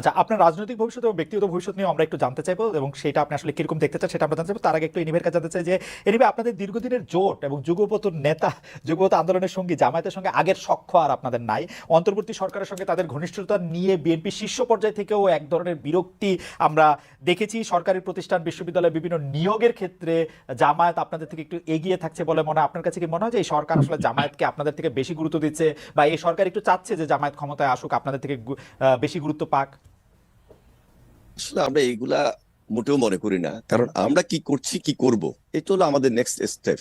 আচ্ছা আপনার রাজনৈতিক ভবিষ্যৎ এবং ব্যক্তিগত ভবিষ্যৎ নিয়ে আমরা একটু জানতে চাইব এবং সেটা আপনি আসলে কীরকম দেখতে চান সেটা আমরা জানতে চাইব। তার আগে একটু এনিভের কাছে জানতে চাই যে এনিভে আপনাদের দীর্ঘদিনের জোট এবং যুগপত নেতা যুগপত আন্দোলনের সঙ্গে, জামায়াতের সঙ্গে আগের সখ্য আর আপনাদের নাই। অন্তর্বর্তী সরকারের সঙ্গে তাদের ঘনিষ্ঠতা নিয়ে বিএনপি শীর্ষ পর্যায় থেকেও এক ধরনের বিরক্তি আমরা দেখেছি। সরকারি প্রতিষ্ঠান, বিশ্ববিদ্যালয়ে বিভিন্ন নিয়োগের ক্ষেত্রে জামায়াত আপনাদের থেকে একটু এগিয়ে থাকছে বলে মনে হয়। আপনার কাছে কি মনে হয় যে, এই সরকার আসলে জামায়াতকে আপনাদের থেকে বেশি গুরুত্ব দিচ্ছে বা এই সরকার একটু চাচ্ছে যে, জামায়াত ক্ষমতায় আসুক, আপনাদের থেকে বেশি গুরুত্ব পাক? আসলে আমরা এইগুলা মোটেও মনে করি না। কারণ আমরা কি করছি কি করব এটা হলো আমাদের নেক্সট স্টেপ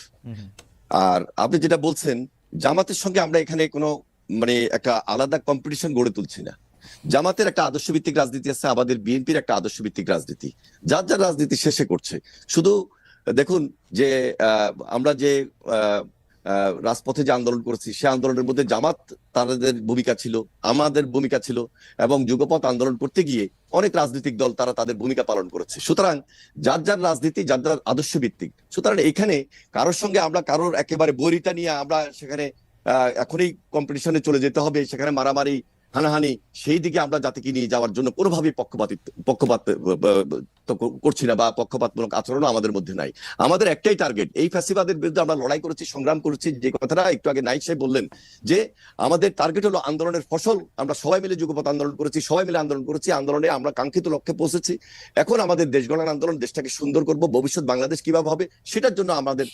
আর আপনি যেটা বলছেন জামাতের সঙ্গে আমরা এখানে কোনো মানে একটা আলাদা কম্পিটিশন গড়ে তুলছি না। জামাতের একটা আদর্শ ভিত্তিক রাজনীতি আছে আমাদের বিএনপির একটা আদর্শ ভিত্তিক রাজনীতি। যার যার রাজনীতি শেষে করছে। শুধু দেখুন যে আহ, আমরা যে রাজপথে যে আন্দোলন করেছি, সে আন্দোলনের মধ্যে জামাত তাদের ভূমিকা ছিল, আমাদের ভূমিকা ছিল এবং যুগপথ আন্দোলন করতে গিয়ে অনেক রাজনৈতিক দল তারা তাদের ভূমিকা পালন করেছে। সুতরাং যার যার রাজনীতি, যার যার আদর্শ ভিত্তিক সুতরাং এখানে কারোর সঙ্গে আমরা কারোর একেবারে বৈরিতা নিয়ে আমরা সেখানে এখনই কম্পিটিশনে চলে যেতে হবে, সেখানে মারামারি হানাহানি, সেই দিকে আমরা জাতিকে নিয়ে যাওয়ার জন্য কোনোভাবেই পক্ষপাত পক্ষপাত করছি না বা পক্ষপাতমূলক আচরণও আমাদের মধ্যে নাই। আমাদের একটাই টার্গেট এই ফ্যাসিবাদের বিরুদ্ধে আমরা লড়াই করেছি, সংগ্রাম করেছি, যে কথাটা একটু আগে নাইক সাহেব বললেন, যে আমাদের টার্গেট হলো আন্দোলনের ফসল, আমরা সবাই মিলে যুগপথ আন্দোলন করেছি, সবাই মিলে আন্দোলন করেছি, আন্দোলনে আমরা কাঙ্ক্ষিত লক্ষ্যে পৌঁছেছি। এখন আমাদের দেশ গণনা আন্দোলন, দেশটাকে সুন্দর করব, ভবিষ্যৎ বাংলাদেশ কীভাবে হবে, সেটার জন্য আমাদের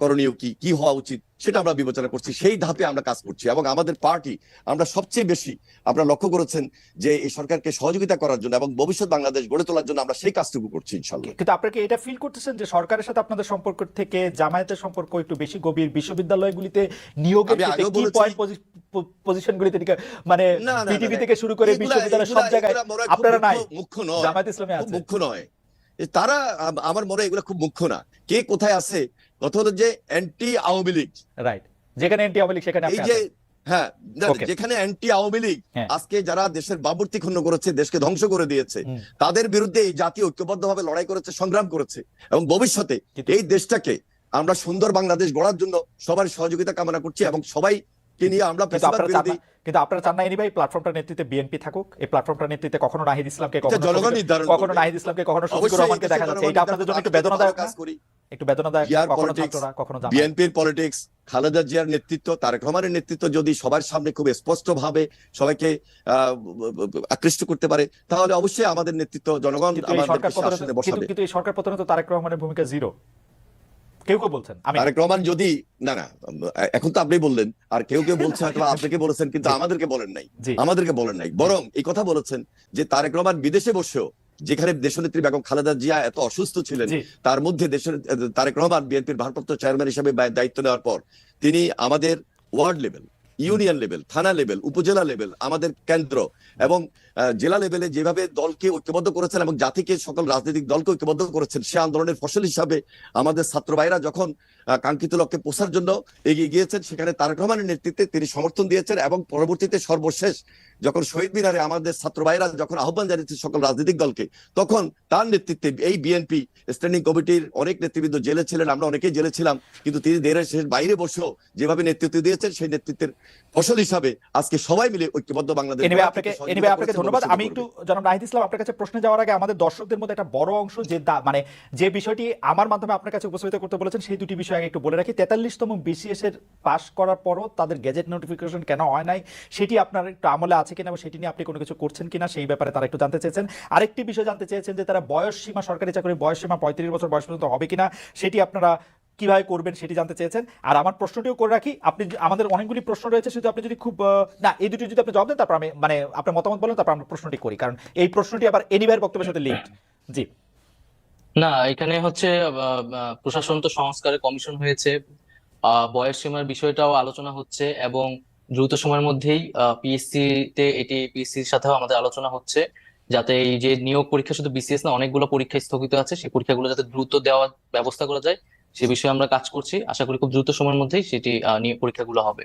করণীয় কি কি হওয়া উচিত সেটা আমরা বিবেচনা করছি সেই ধাপে আমরা কাজ করছি এবং আমাদের পার্টি আমরা সবচেয়ে বেশি আপনারা লক্ষ্য করেছেন যে এই সরকারকে সহযোগিতা করার জন্য এবং ভবিষ্যৎ বাংলাদেশ গড়ে তোলার জন্য আমরা সেই কাজটুকু করছি ইনশাল্লাহ কিন্তু আপনারা কি এটা ফিল করতেছেন যে সরকারের সাথে আপনাদের সম্পর্ক থেকে জামায়াতের সম্পর্ক একটু বেশি গভীর বিশ্ববিদ্যালয়গুলিতে নিয়োগের কি পয়েন্ট পজিশনগুলিতে মানে বিটিভি থেকে শুরু করে বিশ্ববিদ্যালয়ের সব জায়গায় আপনারা নাই। মুখ্য- নয়। জামায়াত ইসলামে আছে। মুখ্য নয়। তারা আমার মনে এগুলো খুব মুখ্য না। কে কোথায় আছে? কথা হলো যে অ্যান্টি আওয়ামী লীগ। রাইট যেখানে এনটি আওয়ামী লীগ সেখানে এই যে হ্যাঁ যেখানে অ্যান্টি আওয়ামী লীগ হ্যাঁ। আজকে যারা দেশের বাবুর্তি করেছে দেশকে ধ্বংস করে দিয়েছে তাদের বিরুদ্ধে এই জাতি ঐক্যবদ্ধভাবে লড়াই করেছে সংগ্রাম করেছে এবং ভবিষ্যতে এই দেশটাকে আমরা সুন্দর বাংলাদেশ গড়ার জন্য সবার সহযোগিতা কামনা করছি এবং সবাইকে নিয়ে আমরা কিন্তু আপনারা চান না কিন্তু আপনারা চান না এনি ভাই প্ল্যাটফর্মটার নেতৃত্বে বিএনপি থাকুক। এই প্ল্যাটফর্মটার নেতৃত্বে কখনো নাহিদ ইসলামকে কখনো জনগণ নির্ধারণ কখনো নাহিদ ইসলামকে কখনো শফিকুর রহমানকে দেখা যাচ্ছে। এটা আপনাদের জন্য একটু বেদনাদায়ক কাজ করি। একটু বেদনাদায়ক কখনো ছাত্ররা কখনো জামায়াত বিএনপির পলিটিক্স খালেদা জিয়ার নেতৃত্ব তারেক রহমানের নেতৃত্ব যদি সবার সামনে খুব স্পষ্ট ভাবে সবাইকে আকৃষ্ট করতে পারে তাহলে অবশ্যই আমাদের নেতৃত্ব জনগণ আমাদের সরকার পতনে কিন্তু কিন্তু এই সরকার পতনে তো তারেক রহমানের ভূমিকা জিরো কেউ কেউ বলছেন রহমান যদি না না এখন তো আপনি বললেন আর কেউ কেউ বলছে হয়তো আপনাকে বলেছেন কিন্তু আমাদেরকে বলেন নাই। আমাদেরকে বলেন নাই। বরং এই কথা বলেছেন যে তারেক রহমান বিদেশে বসেও যেখানে দেশনেত্রী বেগম খালেদা জিয়া এত অসুস্থ ছিলেন তার মধ্যে দেশের তারেক রহমান বিএনপির ভারপ্রাপ্ত চেয়ারম্যান হিসেবে দায়িত্ব নেওয়ার পর তিনি আমাদের ওয়ার্ড লেভেল ইউনিয়ন লেভেল থানা লেভেল উপজেলা লেভেল আমাদের কেন্দ্র এবং জেলা লেভেলে যেভাবে দলকে ঐক্যবদ্ধ করেছেন এবং জাতিকে সকল রাজনৈতিক দলকে ঐক্যবদ্ধ করেছেন, সে আন্দোলনের ফসল হিসাবে আমাদের ছাত্র ভাইরা যখন কাঙ্ক্ষিত লক্ষ্যে পৌঁছার জন্য এগিয়ে গিয়েছেন, সেখানে তারেক রহমানের নেতৃত্বে তিনি সমর্থন দিয়েছেন এবং পরবর্তীতে সর্বশেষ যখন শহীদ মিনারে আমাদের ছাত্র ভাইরা যখন আহ্বান জানিয়েছে সকল রাজনৈতিক দলকে, তখন তার নেতৃত্বে এই বিএনপি স্ট্যান্ডিং কমিটির অনেক নেতৃবৃন্দ জেলে ছিলেন, আমরা অনেকেই জেলে ছিলাম, কিন্তু তিনি দেশের শেষ বাইরে বসেও যেভাবে নেতৃত্ব দিয়েছেন, সেই নেতৃত্বের ফসল হিসাবে আজকে সবাই মিলে ঐক্যবদ্ধ বাংলাদেশ এনিবে আপনাকে এনিবে আপনাকে ধন্যবাদ। আমি একটু জনাব নাহিদ ইসলাম আপনার কাছে প্রশ্নে যাওয়ার আগে আমাদের দর্শকদের মধ্যে একটা বড় অংশ যে মানে যে বিষয়টি আমার মাধ্যমে আপনার কাছে উপস্থাপিত করতে বলেছেন সেই দুটি বিষয় আগে একটু বলে রাখি। তেতাল্লিশতম বিসিএস এর পাশ করার পরও তাদের গেজেট নোটিফিকেশন কেন হয় নাই সেটি আপনার একটু আমলে আছে কিনা বা সেটি নিয়ে আপনি কোনো কিছু করছেন কিনা সেই ব্যাপারে তারা একটু জানতে চেয়েছেন। আরেকটি বিষয় জানতে চেয়েছেন যে তারা বয়স সীমা সরকারি চাকরির বয়স সীমা পঁয়ত্রিশ বছর বয়স পর্যন্ত হবে কিনা সেটি আপনারা কীভাবে করবেন সেটি জানতে চেয়েছেন। আর আমার প্রশ্নটিও করে রাখি, আপনি আমাদের অনেকগুলি প্রশ্ন রয়েছে শুধু আপনি যদি খুব না, এই দুটি যদি আপনি জবাব দেন, তারপর আমি মানে আপনার মতামত বলেন, তারপর আমরা প্রশ্নটি করি। কারণ এই প্রশ্নটি আবার এনিভার বক্তব্যের সাথে লিঙ্ক জি। না, এখানে হচ্ছে প্রশাসন তো সংস্কারের কমিশন হয়েছে। বয়স সীমার বিষয়টাও আলোচনা হচ্ছে এবং দ্রুত সময়ের মধ্যেই পিএসসি তে এটি পিএসসির সাথেও আমাদের আলোচনা হচ্ছে। যাতে এই যে নিয়োগ পরীক্ষা, শুধু বিসিএস না, অনেকগুলো পরীক্ষা স্থগিত আছে। সেই পরীক্ষাগুলো যাতে দ্রুত দেওয়ার ব্যবস্থা করা যায়। সে বিষয়ে আমরা কাজ করছি। আশা করি খুব দ্রুত সময়ের মধ্যেই সেটি নিয়ে পরীক্ষাগুলো হবে।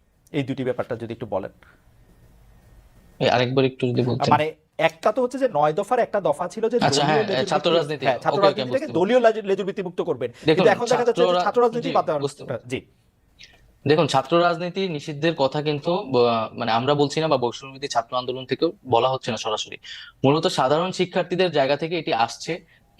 এই দুটি ব্যাপারটা যদি একটু বলেন। আরেকবার একটু যদি বলতেন। মানে একটা তো হচ্ছে যে নয় দফার একটা দফা ছিল যে আচ্ছা, দলীয় হ্যাঁ, ছাত্র রাজনীতি। হ্যাঁ, ছাত্র ওকে, ওকে, রাজনীতি থেকে দলীয় লেজু- ভিত্তি মুক্ত করবেন। কিন্তু এখন দেখা যাচ্ছে যে ছাত্র রাজনীতি জি, বাদ-। জি। দেখুন ছাত্র রাজনীতি নিষিদ্ধের কথা কিন্তু মানে আমরা বলছি না বা বৈষম্যবিরোধী ছাত্র আন্দোলন থেকেও বলা হচ্ছে না সরাসরি। মূলত সাধারণ শিক্ষার্থীদের জায়গা থেকে এটি আসছে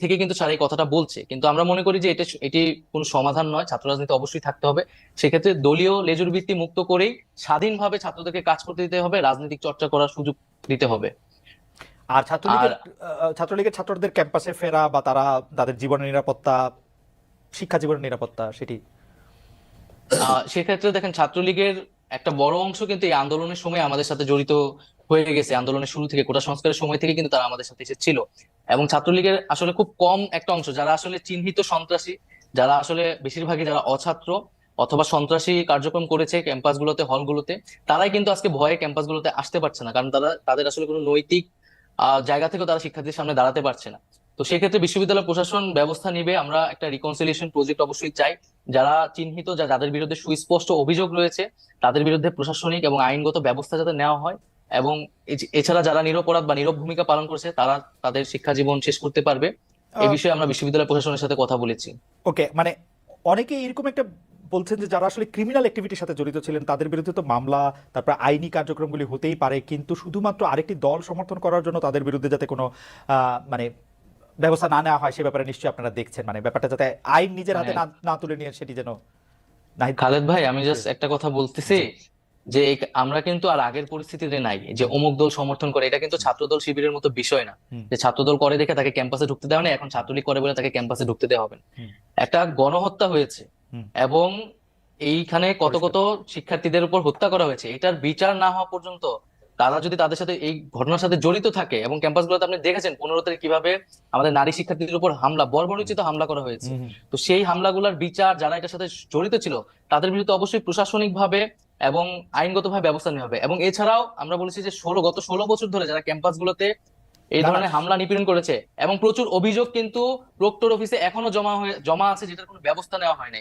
থেকে কিন্তু স্যার এই কথাটা বলছে। কিন্তু আমরা মনে করি যে এটা এটি কোনো সমাধান নয় ছাত্র রাজনীতি অবশ্যই থাকতে হবে। সেক্ষেত্রে দলীয় লেজুর ভিত্তি মুক্ত করেই স্বাধীনভাবে ছাত্রদেরকে কাজ করতে দিতে হবে রাজনৈতিক চর্চা করার সুযোগ দিতে হবে। আর ছাত্রলীগের ছাত্রলীগের ছাত্রদের ক্যাম্পাসে ফেরা বা তারা তাদের জীবনের নিরাপত্তা শিক্ষা জীবনের নিরাপত্তা সেটি? আহ, সেক্ষেত্রে দেখেন ছাত্রলীগের একটা বড় অংশ কিন্তু এই আন্দোলনের সময় আমাদের সাথে জড়িত হয়ে গেছে আন্দোলনের শুরু থেকে, কোটা সংস্কারের সময় থেকে কিন্তু তারা আমাদের সাথে এসেছিল। এবং ছাত্রলীগের আসলে খুব কম একটা অংশ, যারা আসলে চিহ্নিত সন্ত্রাসী, যারা আসলে বেশিরভাগই যারা অছাত্র অথবা সন্ত্রাসী কার্যক্রম করেছে ক্যাম্পাসগুলোতে, হলগুলোতে, তারাই কিন্তু আজকে ভয়ে ক্যাম্পাসগুলোতে আসতে পারছে না। কারণ তারা, তাদের আসলে কোনো নৈতিক জায়গা থেকেও তারা শিক্ষার্থীদের সামনে দাঁড়াতে পারছে না। তো সেক্ষেত্রে বিশ্ববিদ্যালয় প্রশাসন ব্যবস্থা নিবে। আমরা একটা রিকনসিলিয়েশন প্রজেক্ট অবশ্যই চাই। যারা চিহ্নিত, যা, যাদের বিরুদ্ধে সুস্পষ্ট অভিযোগ রয়েছে, তাদের বিরুদ্ধে প্রশাসনিক এবং আইনগত ব্যবস্থা যাতে নেওয়া হয়। এবং এছাড়া যারা নিরপরাধ বা নীরব ভূমিকা পালন করছে তারা তাদের শিক্ষা জীবন শেষ করতে পারবে। এই বিষয়ে আমরা বিশ্ববিদ্যালয় প্রশাসনের সাথে কথা বলেছি। ওকে মানে অনেকে এরকম একটা বলছেন যে যারা আসলে ক্রিমিনাল অ্যাক্টিভিটির সাথে জড়িত ছিলেন তাদের বিরুদ্ধে তো মামলা তারপর আইনি কার্যক্রমগুলি হতেই পারে কিন্তু শুধুমাত্র আরেকটি দল সমর্থন করার জন্য তাদের বিরুদ্ধে যাতে কোনো মানে ব্যবস্থা না নেওয়া হয় সে ব্যাপারে নিশ্চয়ই আপনারা দেখছেন। মানে ব্যাপারটা যাতে আইন নিজের হাতে না না তুলে নিয়ে সেটি যেন খালেদ ভাই আমি জাস্ট একটা কথা বলতেছি। যে আমরা কিন্তু আর আগের পরিস্থিতিতে নাই। যে অমুক দল সমর্থন করে এটা কিন্তু ছাত্রদল শিবিরের মতো বিষয় না। যে ছাত্রদল করে দেখে তাকে ক্যাম্পাসে ঢুকতে দেওয়া নেই এখন ছাত্রলীগ করে বলে তাকে ক্যাম্পাসে ঢুকতে দেওয়া হবে একটা গণহত্যা হয়েছে এবং এইখানে কত কত শিক্ষার্থীদের উপর হত্যা করা হয়েছে এটার বিচার না হওয়া পর্যন্ত তারা যদি তাদের সাথে এই ঘটনার সাথে জড়িত থাকে এবং ক্যাম্পাসগুলোতে আপনি দেখেছেন পনেরো তারিখ কীভাবে আমাদের নারী শিক্ষার্থীদের উপর হামলা বর্বরোচিত হামলা করা হয়েছে। তো সেই হামলাগুলোর বিচার যারা এটার সাথে জড়িত ছিল তাদের বিরুদ্ধে অবশ্যই প্রশাসনিকভাবে এবং আইনগতভাবে ব্যবস্থা নেওয়া হবে এবং এছাড়াও আমরা বলেছি যে ষোলো গত ষোলো বছর ধরে যারা ক্যাম্পাসগুলোতে এই। ধরনের হামলা নিপীড়ন করেছে এবং প্রচুর অভিযোগ কিন্তু প্রক্টর অফিসে এখনও জমা হয়ে জমা আছে যেটার কোনো ব্যবস্থা নেওয়া হয়নি